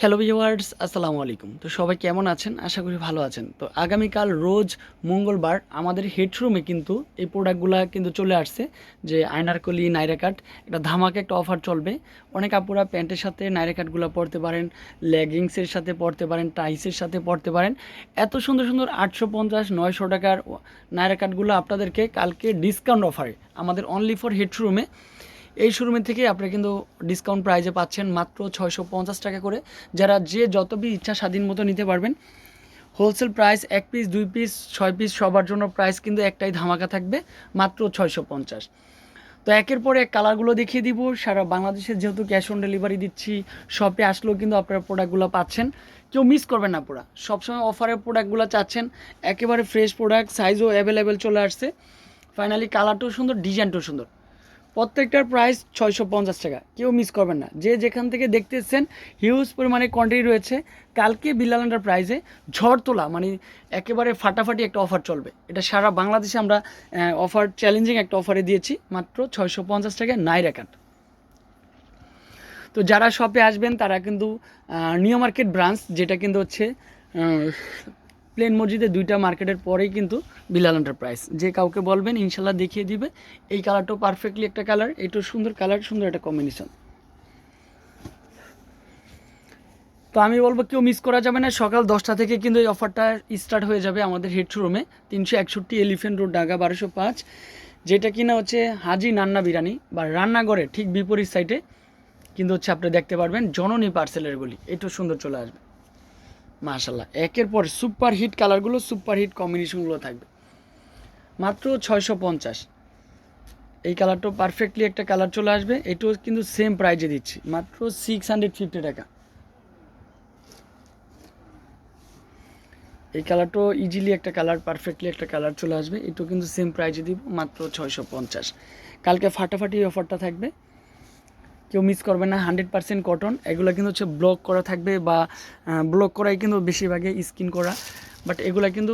Hello viewers আসসালামু আলাইকুম। তো সবাই কেমন আছেন? আশা করি ভালো আছেন। তো আগামীকাল রোজ মঙ্গলবার আমাদের হেডরুমে কিন্তু এই প্রোডাক্টগুলো কিন্তু চলে আসছে, যে আয়নারকলি নাইরা কাট এটা ধামাকে একটা অফার চলবে। অনেক আপুরা প্যান্টের সাথে নাইরা কাটগুলো পরতে পারেন লেগিংসের সাথে পরতে পারেন টাইসের সাথে পরতে পারেন। এত সুন্দর সুন্দর আটশো পঞ্চাশ, নয়শো টাকার নাইরা কাটগুলো আপনাদেরকে কালকে ডিসকাউন্ট অফারে আমাদের অনলি ফর হেডরুমে এই শোরুমের থেকে আপনারা কিন্তু ডিসকাউন্ট প্রাইজে পাচ্ছেন মাত্র ছয়শো পঞ্চাশ টাকা করে। যারা যে যত বি ইচ্ছা স্বাধীন মতো নিতে পারবেন। হোলসেল প্রাইস এক পিস দুই পিস ছয় পিস সবার জন্য প্রাইস কিন্তু একটাই ধামাকা থাকবে, মাত্র ছয়শো পঞ্চাশ। তো একের পর এক কালারগুলো দেখিয়ে দিব। সারা বাংলাদেশে যেহেতু ক্যাশ অন ডেলিভারি দিচ্ছি শপে আসলেও কিন্তু আপনারা প্রোডাক্টগুলো পাচ্ছেন। কেউ মিস করবেন না পুরা। সবসময় অফারের প্রোডাক্টগুলো চাচ্ছেন। একেবারে ফ্রেশ প্রোডাক্ট সাইজও অ্যাভেলেবেল চলে আসছে। ফাইনালি কালারটাও সুন্দর ডিজাইনটাও সুন্দর। প্রত্যেকটার প্রাইস ছয়শো পঞ্চাশ টাকা। কেউ মিস করবেন না। যে যেখান থেকে দেখতে দেখতেছেন হিউজ পরিমাণে কোয়ান্টিটি রয়েছে। কালকে বিল্লালান্ডার প্রাইসে ঝড় তোলা মানে একেবারে ফাটাফাটি একটা অফার চলবে। এটা সারা বাংলাদেশে আমরা অফার চ্যালেঞ্জিং একটা অফারে দিয়েছি, মাত্র ছয়শো পঞ্চাশ টাকায় নাইরা কাট তো যারা শপে আসবেন, তারা কিন্তু নিউ মার্কেট ব্রাঞ্চ যেটা কিন্তু হচ্ছে প্লেন মসজিদে দুইটা মার্কেটের পরেই কিন্তু বিলাল এন্টারপ্রাইজ যে কাউকে বলবেন, ইনশাল্লাহ দেখিয়ে দিবে। এই কালারটাও পারফেক্টলি একটা কালার এটাও সুন্দর কালার সুন্দর একটা কম্বিনেশন তো আমি বলব, কেউ মিস করা যাবে না। সকাল দশটা থেকে কিন্তু এই অফারটা স্টার্ট হয়ে যাবে আমাদের হেড শোরুমে তিনশো একষট্টি এলিফেন্ট রোড ঢাকা বারোশো পাঁচ। যেটা কিনা হচ্ছে হাজি নান্না বিরিয়ানি বা রান্নাঘরে ঠিক বিপরীত সাইডে কিন্তু হচ্ছে আপনি দেখতে পারবেন জননী পার্সেলের গুলি। এটাও সুন্দর চলে আসবে। মাশাল্লাহ একের পর সুপার হিট কালারগুলো সুপার হিট কম্বিনেশনগুলো থাকবে। মাত্র ছয়শো পঞ্চাশ। এই কালারটাও পারফেক্টলি একটা কালার চলে আসবে। এটাও কিন্তু সেম প্রাইজে দিচ্ছি। মাত্র সিক্স হান্ড্রেড ফিফটি টাকা। এই কালারটাও ইজিলি একটা কালার পারফেক্টলি একটা কালার চলে আসবে। এটাও কিন্তু সেম প্রাইজে দিব, মাত্র ছয়শো পঞ্চাশ। কালকে ফাটাফাটি অফারটা থাকবে। কেউ মিস করবে না হান্ড্রেড পার্সেন্ট কটন এগুলো কিন্তু হচ্ছে ব্লক করা থাকবে বা ব্লক করাই কিন্তু বেশিরভাগে স্কিন করা। বাট এগুলো কিন্তু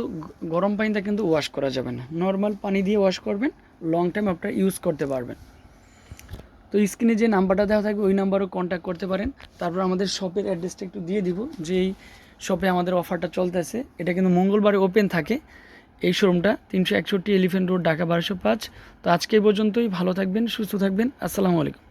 গরম পানিতে কিন্তু ওয়াশ করা যাবে না। নর্মাল পানি দিয়ে ওয়াশ করবেন লং টাইম আপনারা ইউজ করতে পারবেন। তো স্ক্রিনে যে নাম্বারটা দেওয়া থাকবে, ওই নাম্বারও কন্ট্যাক্ট করতে পারেন। তারপর আমাদের শপের অ্যাড্রেসটা একটু দিয়ে দিব যে এই শপে আমাদের অফারটা চলতেছে। এটা কিন্তু মঙ্গলবারে ওপেন থাকে। এই শোরুমটা তিনশো একষট্টি এলিফেন্ট রোড ঢাকা বারোশো পাঁচ। তো আজকে পর্যন্তই। ভালো থাকবেন, সুস্থ থাকবেন। আসসালামু আলাইকুম।